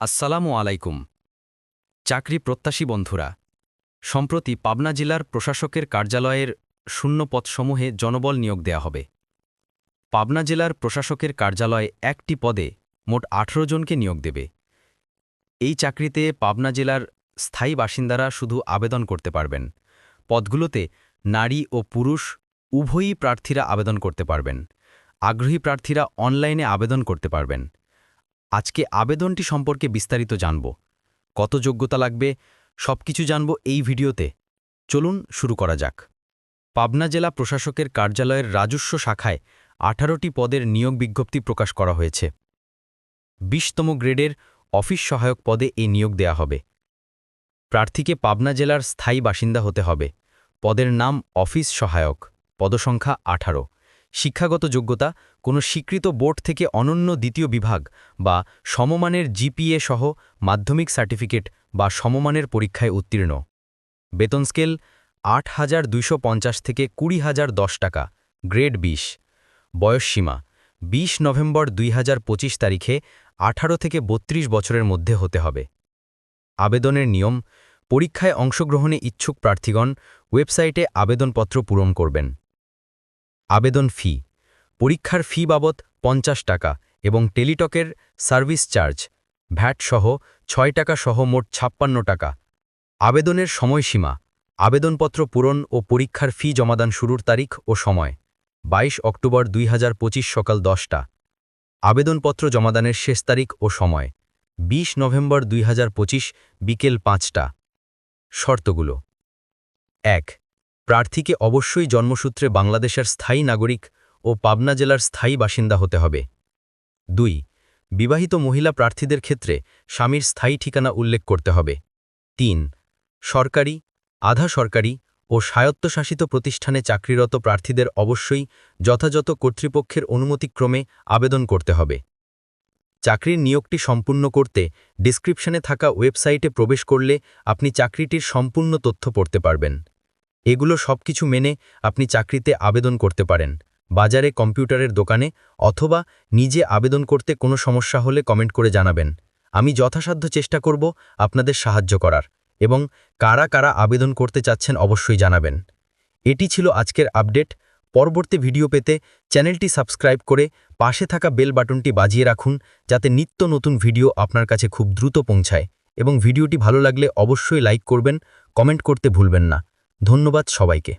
আসসালামু আলাইকুম। চাকরি প্রত্যাশী বন্ধুরা, সম্প্রতি পাবনা জেলার প্রশাসকের কার্যালয়ের শূন্য পদসমূহে জনবল নিয়োগ দেয়া হবে। পাবনা জেলার প্রশাসকের কার্যালয়ে একটি পদে মোট আঠেরো জনকে নিয়োগ দেবে। এই চাকরিতে পাবনা জেলার স্থায়ী বাসিন্দারা শুধু আবেদন করতে পারবেন। পদগুলোতে নারী ও পুরুষ উভয়ই প্রার্থীরা আবেদন করতে পারবেন। আগ্রহী প্রার্থীরা অনলাইনে আবেদন করতে পারবেন। আজকে আবেদনটি সম্পর্কে বিস্তারিত জানব। কত যোগ্যতা লাগবে, সবকিছু জানব এই ভিডিওতে। চলুন শুরু করা যাক। পাবনা জেলা প্রশাসকের কার্যালয়ের রাজস্ব শাখায় আঠারোটি পদের নিয়োগ বিজ্ঞপ্তি প্রকাশ করা হয়েছে। বিশতম গ্রেডের অফিস সহায়ক পদে এই নিয়োগ দেয়া হবে। প্রার্থীকে পাবনা জেলার স্থায়ী বাসিন্দা হতে হবে। পদের নাম অফিস সহায়ক, পদসংখ্যা আঠারো। শিক্ষাগত যোগ্যতা, কোনো স্বীকৃত বোর্ড থেকে অনন্য দ্বিতীয় বিভাগ বা সমমানের জিপিএ সহ মাধ্যমিক সার্টিফিকেট বা সমমানের পরীক্ষায় উত্তীর্ণ। বেতন স্কেল আট হাজার দুইশো পঞ্চাশ থেকে কুড়ি হাজার দশ টাকা, গ্রেড বিশ। বয়সসীমা বিশ নভেম্বর দুই হাজার পঁচিশ তারিখে আঠারো থেকে বত্রিশ বছরের মধ্যে হতে হবে। আবেদনের নিয়ম, পরীক্ষায় অংশগ্রহণে ইচ্ছুক প্রার্থীগণ ওয়েবসাইটে আবেদনপত্র পূরণ করবেন। আবেদন ফি। পরীক্ষার ফি বাবদ পঞ্চাশ টাকা এবং টেলিটকের সার্ভিস চার্জ, ভ্যাট সহ ছয় টাকা সহ মোট ছাপ্পান্ন টাকা। আবেদনের সময়সীমা, আবেদনপত্র পূরণ ও পরীক্ষার ফি জমাদান শুরুর তারিখ ও সময় ২২ অক্টোবর দুই হাজার পঁচিশ সকাল দশটা। আবেদনপত্র জমাদানের শেষ তারিখ ও সময় ২০ নভেম্বর দুই হাজার পঁচিশ বিকেল পাঁচটা। শর্তগুলো, এক প্রার্থীকে অবশ্যই জন্মসূত্রে বাংলাদেশের স্থায়ী নাগরিক ও পাবনা জেলার স্থায়ী বাসিন্দা হতে হবে। দুই, বিবাহিত মহিলা প্রার্থীদের ক্ষেত্রে স্বামীর স্থায়ী ঠিকানা উল্লেখ করতে হবে। তিন, সরকারি, আধা সরকারি ও স্বায়ত্তশাসিত প্রতিষ্ঠানে চাকরিরত প্রার্থীদের অবশ্যই যথাযথ কর্তৃপক্ষের অনুমতিক্রমে আবেদন করতে হবে। চাকরির নিয়োগটি সম্পূর্ণ করতে ডিসক্রিপশনে থাকা ওয়েবসাইটে প্রবেশ করলে আপনি চাকরিটির সম্পূর্ণ তথ্য পড়তে পারবেন। এগুলো সবকিছু মেনে আপনি চাকরিতে আবেদন করতে পারেন, বাজারে কম্পিউটারের দোকানে অথবা নিজে আবেদন করতে কোনো সমস্যা হলে কমেন্ট করে জানাবেন। আমি যথাসাধ্য চেষ্টা করব আপনাদের সাহায্য করার এবং কারা কারা আবেদন করতে চাচ্ছেন অবশ্যই জানাবেন। এটি ছিল আজকের আপডেট। পরবর্তী ভিডিও পেতে চ্যানেলটি সাবস্ক্রাইব করে পাশে থাকা বেল বাটনটি বাজিয়ে রাখুন যাতে নিত্য নতুন ভিডিও আপনার কাছে খুব দ্রুত পৌঁছায় এবং ভিডিওটি ভালো লাগলে অবশ্যই লাইক করবেন, কমেন্ট করতে ভুলবেন না। ধন্যবাদ সবাইকে।